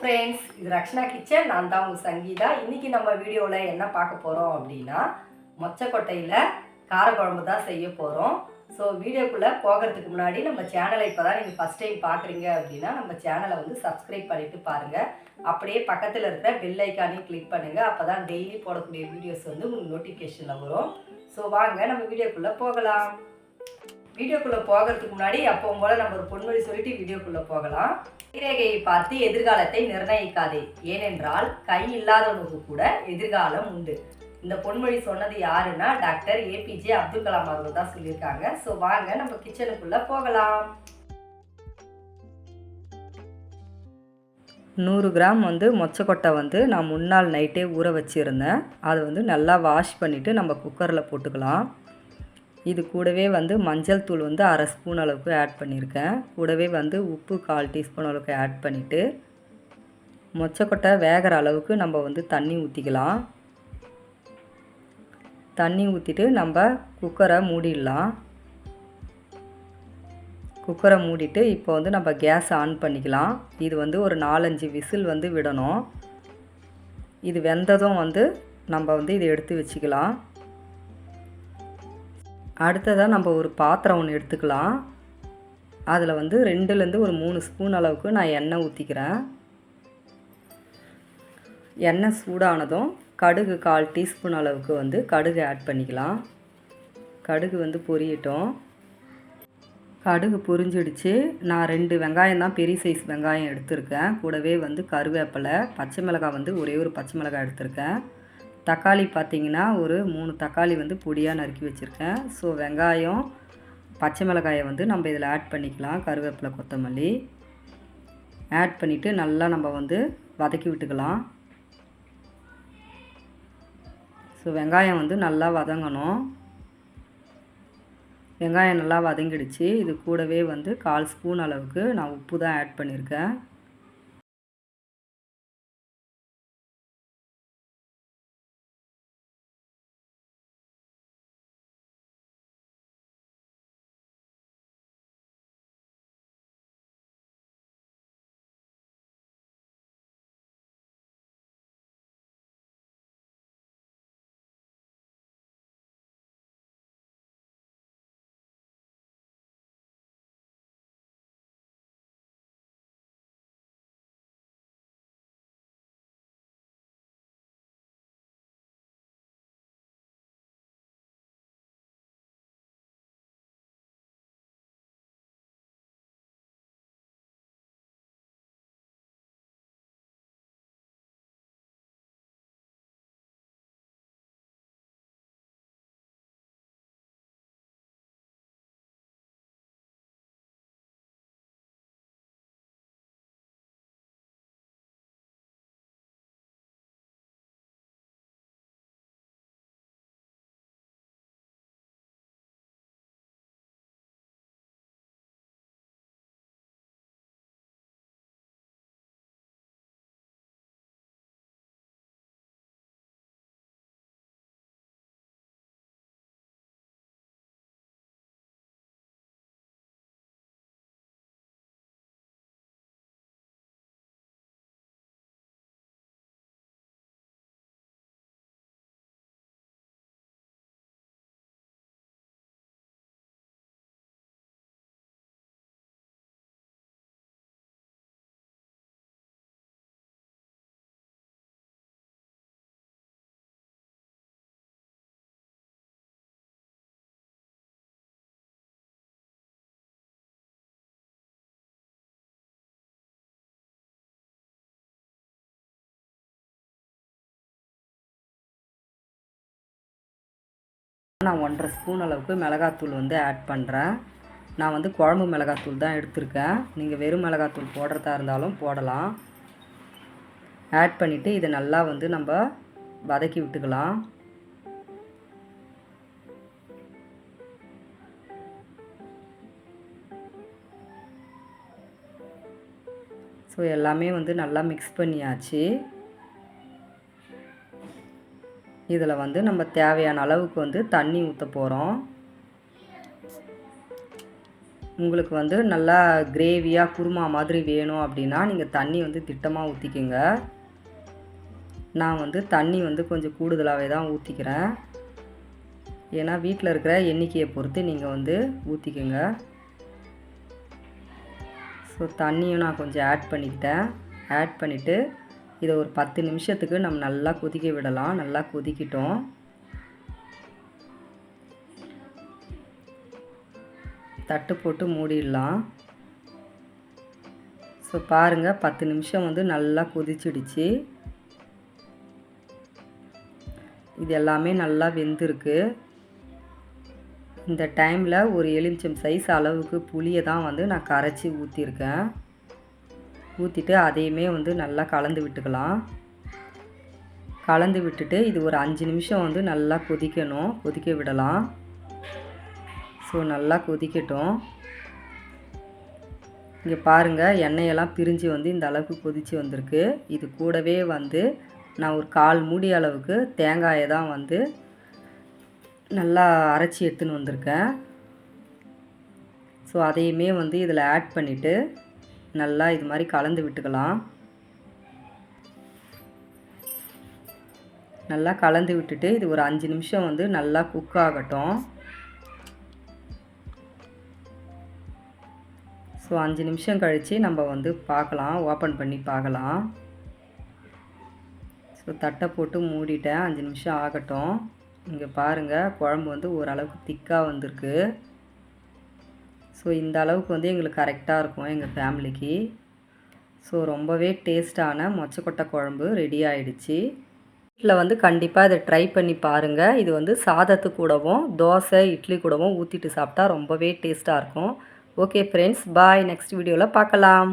Friends இது Rakshana kitchen நான் தான் உங்கள் சங்கீதா. இன்றைக்கி நம்ம வீடியோவில் என்ன பார்க்க போகிறோம் அப்படின்னா மொச்சக்கொட்டையில் காரக்குழம்பு தான் செய்ய போகிறோம் ஸோ வீடியோக்குள்ளே போகிறதுக்கு முன்னாடி நம்ம சேனலை இப்போ தான் நீங்கள் ஃபஸ்ட் டைம் பார்க்குறீங்க அப்படின்னா நம்ம சேனலை வந்து சப்ஸ்கிரைப் பண்ணிவிட்டு பாருங்கள் அப்படியே பக்கத்தில் இருக்கிற பெல் ஐக்கானையும் கிளிக் பண்ணுங்கள் அப்போ தான் டெய்லி போடக்கூடிய வீடியோஸ் வந்து உங்களுக்கு நோட்டிஃபிகேஷனில் வரும். ஸோ வாங்க நம்ம வீடியோக்குள்ளே போகலாம். வீடியோக்குள்ளே போகிறதுக்கு முன்னாடி அப்போ போல் நம்ம ஒரு பொன்மொழி சொல்லிட்டு வீடியோக்குள்ளே போகலாம். கைரேகையை பார்த்து எதிர்காலத்தை நிர்ணயிக்காதே. ஏனென்றால் கை இல்லாதவனுக்கு கூட எதிர்காலம் உண்டு. இந்த பொன்மொழி சொன்னது யாருன்னா டாக்டர் ஏபிஜே அப்துல் கலாம் அவர்கள் தான் சொல்லியிருக்காங்க. ஸோ வாங்க நம்ம கிச்சனுக்குள்ளே போகலாம். நூறு கிராம் வந்து மொச்சக்கொட்டை வந்து நான் முன்னாள் நைட்டே ஊற வச்சுருந்தேன். அதை வந்து நல்லா வாஷ் பண்ணிவிட்டு நம்ம குக்கரில் போட்டுக்கலாம். இது கூடவே வந்து மஞ்சள் தூள் வந்து அரை ஸ்பூன் அளவுக்கு ஆட் பண்ணியிருக்கேன். கூடவே வந்து உப்பு கால் டீஸ்பூன் அளவுக்கு ஆட் பண்ணிவிட்டு மொச்சக்கொட்டை வேகிற அளவுக்கு நம்ம வந்து தண்ணி ஊற்றிக்கலாம் தண்ணி ஊற்றிட்டு நம்ம குக்கரை மூடிடலாம். குக்கரை மூடிட்டு இப்போ வந்து நம்ம கேஸ் ஆன் பண்ணிக்கலாம். இது வந்து ஒரு நாலஞ்சு விசில் வந்து விடணும். இது வெந்ததும் வந்து நம்ம வந்து இதை எடுத்து வச்சுக்கலாம். அடுத்ததாக நம்ம ஒரு பாத்திரம் ஒன்று எடுத்துக்கலாம். அதில் வந்து ரெண்டுலேருந்து ஒரு மூணு ஸ்பூன் அளவுக்கு நான் எண்ணெய் ஊற்றிக்கிறேன் எண்ணெய் சூடானதும் கடுகு கால் டீஸ்பூன் அளவுக்கு வந்து கடுகு ஆட் பண்ணிக்கலாம். கடுகு வந்து பொரியட்டும். கடுகு பொரிஞ்சிடுச்சு. நான் ரெண்டு வெங்காயம் தான் பெரிய சைஸ் வெங்காயம் எடுத்திருக்கேன். கூடவே வந்து கருவேப்பிலை பச்சை மிளகாய் வந்து ஒரே ஒரு பச்சை மிளகாய் எடுத்திருக்கேன். தக்காளி பார்த்திங்கன்னா ஒரு மூணு தக்காளி வந்து பொடியாக நறுக்கி வச்சுருக்கேன். ஸோ வெங்காயம் பச்சை மிளகாயை வந்து நம்ம இதில் ஆட் பண்ணிக்கலாம். கருவேப்பிலை கொத்தமல்லி. ஆட் பண்ணிவிட்டு நல்லா நம்ம வந்து வதக்கி விட்டுக்கலாம். ஸோ வெங்காயம் வந்து நல்லா வதங்கணும். வெங்காயம் நல்லா வதங்கிடுச்சு. இது கூடவே வந்து கால் ஸ்பூன் அளவுக்கு நான் உப்பு தான் ஆட் பண்ணியிருக்கேன். நான் ஒன்றரை ஸ்பூன் அளவுக்கு மிளகாத்தூள் வந்து ஆட் பண்ணுறேன் நான் வந்து குழம்பு மிளகாத்தூள் தான் எடுத்திருக்கேன். நீங்கள் வெறும் மிளகாத்தூள் போடுறதா இருந்தாலும் போடலாம். ஆட் பண்ணிவிட்டு இதை நல்லா வந்து நம்ம வதக்கி விட்டுக்கலாம். ஸோ எல்லாமே வந்து நல்லா மிக்ஸ் பண்ணியாச்சு. இதில் வந்து நம்ம தேவையான அளவுக்கு வந்து தண்ணி ஊற்ற போகிறோம். உங்களுக்கு வந்து நல்லா கிரேவியாக குருமா மாதிரி வேணும் அப்படின்னா நீங்கள் தண்ணி வந்து திட்டமாக ஊற்றிக்கோங்க நான் வந்து தண்ணி வந்து கொஞ்சம் கூடுதலாகவே தான் ஊற்றிக்கிறேன் ஏன்னா வீட்டில் இருக்கிற எண்ணிக்கையை பொறுத்து நீங்கள் வந்து ஊற்றிக்கோங்க ஸோ தண்ணியும் நான் கொஞ்சம் ஆட் பண்ணிக்கிட்டேன். ஆட் பண்ணிவிட்டு இதை ஒரு பத்து நிமிஷத்துக்கு நம்ம நல்லா கொதிக்க விடலாம். நல்லா கொதிக்கிட்டோம். தட்டு போட்டு மூடிடலாம். ஸோ பாருங்கள் பத்து நிமிஷம் வந்து நல்லா கொதிச்சிடுச்சு. இது எல்லாமே நல்லா வெந்திருக்கு. இந்த டைமில் ஒரு எலுமிச்சம் சைஸ் அளவுக்கு புளியை தான் வந்து நான் கரைச்சி ஊற்றிருக்கேன் ஊற்றிட்டு அதையுமே வந்து நல்லா கலந்து விட்டுக்கலாம். கலந்து விட்டுட்டு இது ஒரு அஞ்சு நிமிஷம் வந்து நல்லா கொதிக்கணும். கொதிக்க விடலாம். ஸோ நல்லா கொதிக்கட்டும். இங்கே பாருங்கள் எண்ணெயெல்லாம் பிரிஞ்சு வந்து இந்த அளவுக்கு கொதித்து வந்திருக்கு. இது கூடவே வந்து நான் ஒரு கால் மூடி அளவுக்கு தேங்காயை தான் வந்து நல்லா அரைச்சி எடுத்துன்னு வந்திருக்கேன். ஸோ அதையுமே வந்து இதில் ஆட் பண்ணிவிட்டு நல்லா இது மாதிரி கலந்து விட்டுக்கலாம். நல்லா கலந்து விட்டுட்டு இது ஒரு அஞ்சு நிமிஷம் வந்து நல்லா குக் ஆகட்டும். ஸோ அஞ்சு நிமிஷம் கழித்து நம்ம வந்து பார்க்கலாம் ஓப்பன் பண்ணி பார்க்கலாம். ஸோ தட்டை போட்டு மூடிட்டேன் அஞ்சு நிமிஷம் ஆகட்டும். இங்கே பாருங்கள் குழம்பு வந்து ஓரளவுக்கு திக்காக வந்திருக்கு. ஸோ இந்த அளவுக்கு வந்து எங்களுக்கு கரெக்டாக இருக்கும் எங்கள் ஃபேமிலிக்கு. ஸோ ரொம்பவே டேஸ்டான மொச்சக்கொட்டை குழம்பு ரெடி ஆயிடுச்சு. வீட்டில் வந்து கண்டிப்பாக இதை ட்ரை பண்ணி பாருங்கள் இது வந்து சாதத்து கூடவும் தோசை இட்லி கூடவும் ஊற்றிட்டு சாப்பிட்டா ரொம்பவே டேஸ்ட்டாக இருக்கும். Okay friends bye. நெக்ஸ்ட் வீடியோவில் பார்க்கலாம்.